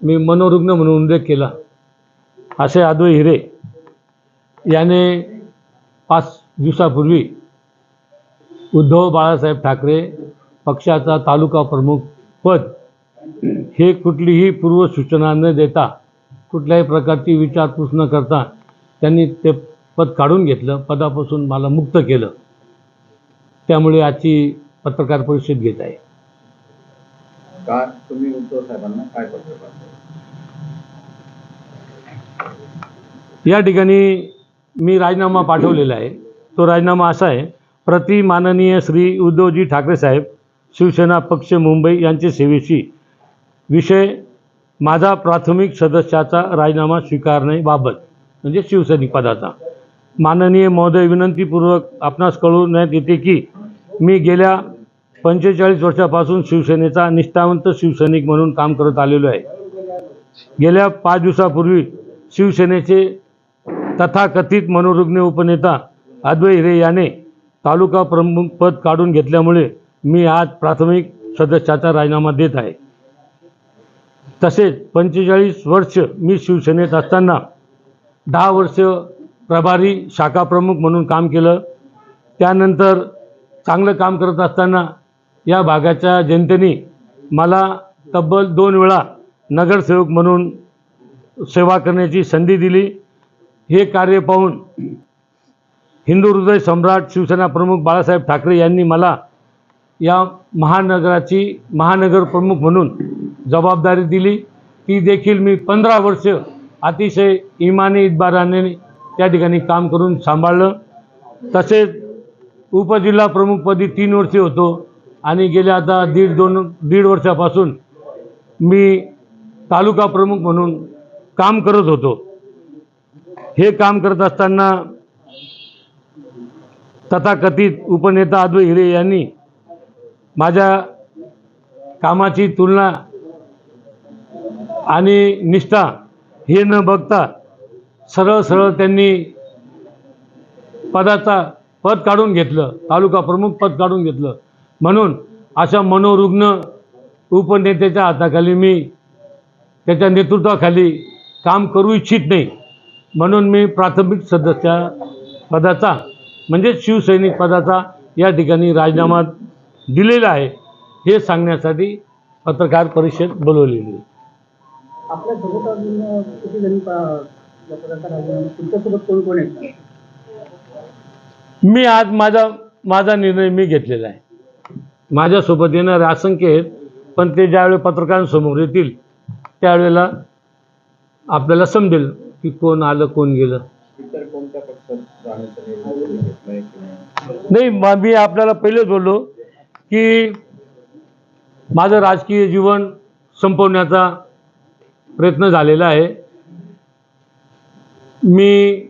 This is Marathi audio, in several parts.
मी मनोरुग्ण म्हणून उल्लेख केला. असे आदवे हिरे याने पाच दिवसापूर्वी उद्धव बाळासाहेब ठाकरे पक्षाचा तालुका प्रमुख पद हे कुठलीही पूर्वसूचना न देता कुठल्याही प्रकारची विचारपूस न करता त्यांनी ते पद काढून घेतलं पदापासून मला मुक्त केलं. त्यामुळे आजची पत्रकार परिषद घेत आहे. काय तुम्ही उद्धव साहेबांना काय पत्र या ठिकाणी मी राजीनामा पाठवलेला आहे. तो राजीनामा असा आहे प्रति माननीय श्री उद्धवजी ठाकरे साहेब शिवसेना पक्ष मुंबई यांचे सेवेशी विषय माझा प्राथमिक सदस्याचा राजीनामा स्वीकारण्याबाबत म्हणजे शिवसैनिक पदाचा. माननीय महोदय विनंतीपूर्वक आपणास कळवण्यात येते की मी गेल्या पंचेचाळीस वर्षापासून शिवसेनेचा निष्ठावंत शिवसैनिक म्हणून काम करत आलेलो आहे. गेल्या पाच दिवसापूर्वी शिवसेनेचे तथाकथित मनोरुग्ण उपनेता अद्वै हिरे याने तालुका प्रमुख पद काढून घेतल्यामुळे मी आज प्राथमिक सदस्याचा राजीनामा देत आहे. तसेच पंचेचाळीस वर्ष मी शिवसेनेत असताना दहा वर्ष प्रभारी शाखा प्रमुख म्हणून काम केलं. त्यानंतर चांगलं काम करत असताना या भागाच्या जनतेने मला तब्बल दोन वेळा नगरसेवक म्हणून सेवा करण्याची संधी दिली. हे कार्य पाहून हिंदू हृदय सम्राट शिवसेना प्रमुख बाळासाहेब ठाकरे यांनी मला या महानगराची महानगर प्रमुख म्हणून जबाबदारी दिली. ती देखील मी पंधरा वर्ष अतिशय इमाने इतबाराने त्या ठिकाणी काम करून सांभाळलं. तसेच उपजिल्हा प्रमुखपदी तीन वर्षे होतो. आणि गेल्या आता दीड दोन दीड वर्षापासून मी तालुका प्रमुख म्हणून काम करत होतो. हे काम करत असताना तथाकथित उपनेता अद्वै हिरे यांनी माझ्या कामाची तुलना आणि निष्ठा हे न बघता सरळ सरळ त्यांनी पदाचा पद काढून घेतलं तालुका प्रमुख पद काढून घेतलं. म्हणून अशा मनोरुग्ण उपनेत्याच्या हाताखाली मी त्याच्या नेतृत्वाखाली काम करू इच्छित नाही. म्हणून मी प्राथमिक सदस्य पदाचा म्हणजे शिवसैनिक पदाचा या ठिकाणी राजीनामा दिलेला आहे हे सांगण्यासाठी पत्रकार परिषद बोलवलेली आहे. आपल्यासोबत अजून किती जणी पा- या पदाचा राजीनामा तुमच्यासोबत कोण कोण आहेत? मी आज माझा माझा निर्णय मी घेतलेला आहे. माझ्यासोबत येणारे असंख्य आहेत पण ते ज्यावेळी पत्रकारांसमोर येतील त्यावेळेला आपल्याला समजेल की कोण आलं कोण गेलं. नाही म- मी आपल्याला पहिलेच बोललो की माझं राजकीय जीवन संपवण्याचा प्रयत्न झालेला आहे. मी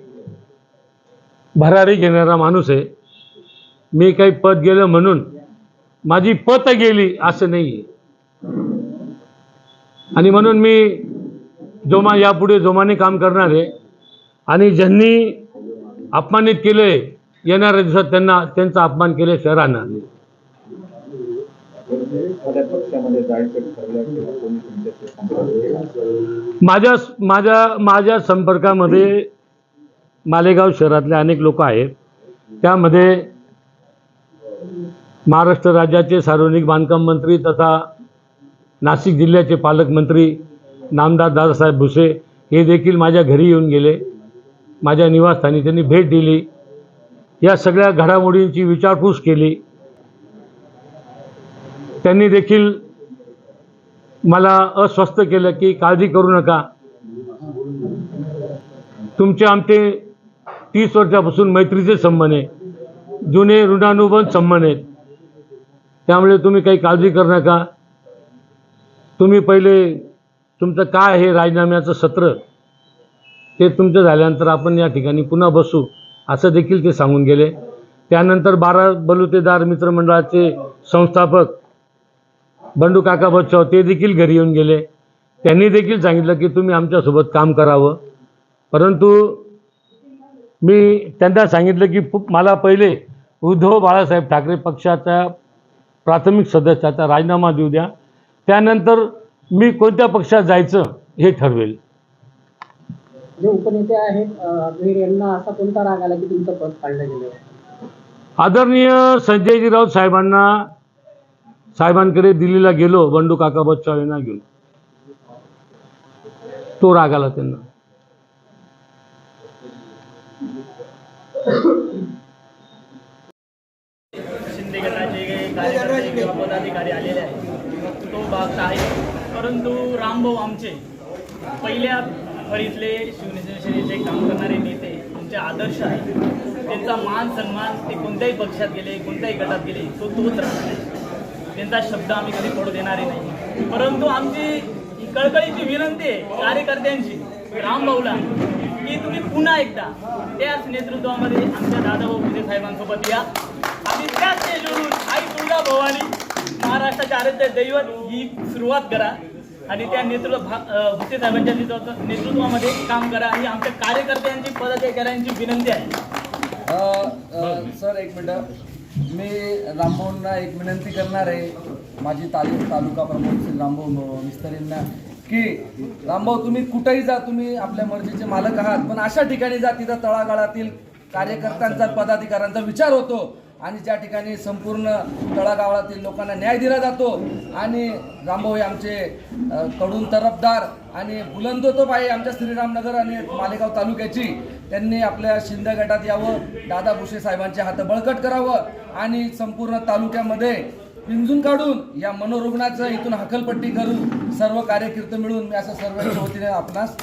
भरारी घेणारा माणूस आहे. मी काही पद गेलं म्हणून माझी पत गेली असं नाही आणि म्हणून मी जोमा यापुढे जोमाने काम करणार आहे. आणि ज्यांनी अपमानित केले येणाऱ्या दिवसात त्यांना त्यांचा अपमान केले शहरांना. माझ्या माझ्या माझ्या संपर्कामध्ये मालेगाव शहरातले अनेक लोक आहेत. त्यामध्ये महाराष्ट्र राज्याचे सार्वजनिक बांधकाम मंत्री तथा नाशिक जिल्ह्याचे पालकमंत्री नामदार दादासाहेब भुसे हे देखील माझ्या घरी येऊन गेले. माझ्या निवासस्थानी त्यांनी भेट दिली. या सगळ्या घडामोडींची विचारपूस केली. त्यांनी देखील मला अस्वस्थ केलं की काळजी करू नका. तुमचे आमचे तीस वर्षापासून मैत्रीचे संबंध आहे. जुने ऋणानुबंध संबंध आहेत. त्यामुळे तुम्ही काही काळजी करू नका. तुम्ही पहिले तुमचं काय हे राजीनाम्याचं सत्र? ते तुमचं झाल्यानंतर आपण या ठिकाणी पुन्हा बसू असं देखील ते सांगून गेले. त्यानंतर बारा बलुतेदार मित्रमंडळाचे संस्थापक बंडू काका बच्चाव ते देखील घरी येऊन गेले. त्यांनी देखील सांगितलं की तुम्ही आमच्यासोबत काम करावं. परंतु मी त्यांना सांगितलं की मला पहिले उद्धव बाळासाहेब ठाकरे पक्षाच्या प्राथमिक सदस्याचा राजीनामा देऊ द्या. त्यानंतर मी कोणत्या पक्षात जायचं हे ठरवेल. जे उपनेते आहेत यांना असा कोणता राग आला की तुमचं पद काढलं गेलं? आदरणीय संजयजी राऊत साहेबांना साहेबांकडे दिल्लीला गेलो बंडू काका बच्चाव यांना घेऊन. तो राग आला त्यांना शिंदे गटाचे कार्यकर्ते किंवा पदाधिकारी आलेले आहेत. तो भाग आहे. परंतु रामभाऊ आमचे पहिल्या फळीतले शिवसेनेचे काम करणारे नेते आमचे आदर्श आहेत. त्यांचा मान सन्मान ते कोणत्याही पक्षात गेले कोणत्याही गटात गेले तो तोच राहणार त्यांचा शब्द आम्ही कधी पडू देणारे नाही. परंतु आमची कळकळीची विनंती आहे कार्यकर्त्यांची रामभाऊला की तुम्ही पुन्हा एकदा त्याच नेतृत्वामध्ये आमच्या दादाभाऊ भुसे साहेबांसोबत या. आणि त्याच स्टेजवरून आई दुर्गा भवानी महाराष्ट्राचे आराध्य दैवत ही सुरुवात करा आणि त्या नेतृत्व भुसे साहेबांच्या नेतृत्व- नेतृत्वामध्ये काम करा. आणि आमच्या कार्यकर्त्यांची पदाधिकाऱ्यांची विनंती आहे. सर एक मिनटं. मी रामभाऊंना एक विनंती करणार आहे. माझी तालुक तालुका प्रमुख श्री रामभाऊ मिस्तरींना की रामभाऊ तुम्ही कुठेही जा. तुम्ही आपल्या मर्जीचे मालक आहात. पण अशा ठिकाणी जा तिथं तळागाळातील कार्यकर्त्यांचा पदाधिकाऱ्यांचा विचार होतो. आणि ज्या ठिकाणी संपूर्ण तळागावातील लोकांना न्याय दिला जातो आणि रामभाऊ हे आमचे कडून तरफदार आणि बुलंदोतोब आहे आमच्या श्रीरामनगर आणि मालेगाव तालुक्याची त्यांनी आपल्या शिंदे गटात यावं दादा भुसे साहेबांचे हात बळकट करावं आणि संपूर्ण तालुक्यामध्ये पिंजून काढून या मनोरुग्णाचं इथून हकलपट्टी करून सर्व कार्यकीर्त मिळून मी असं सर्वांच्या वतीने आपणास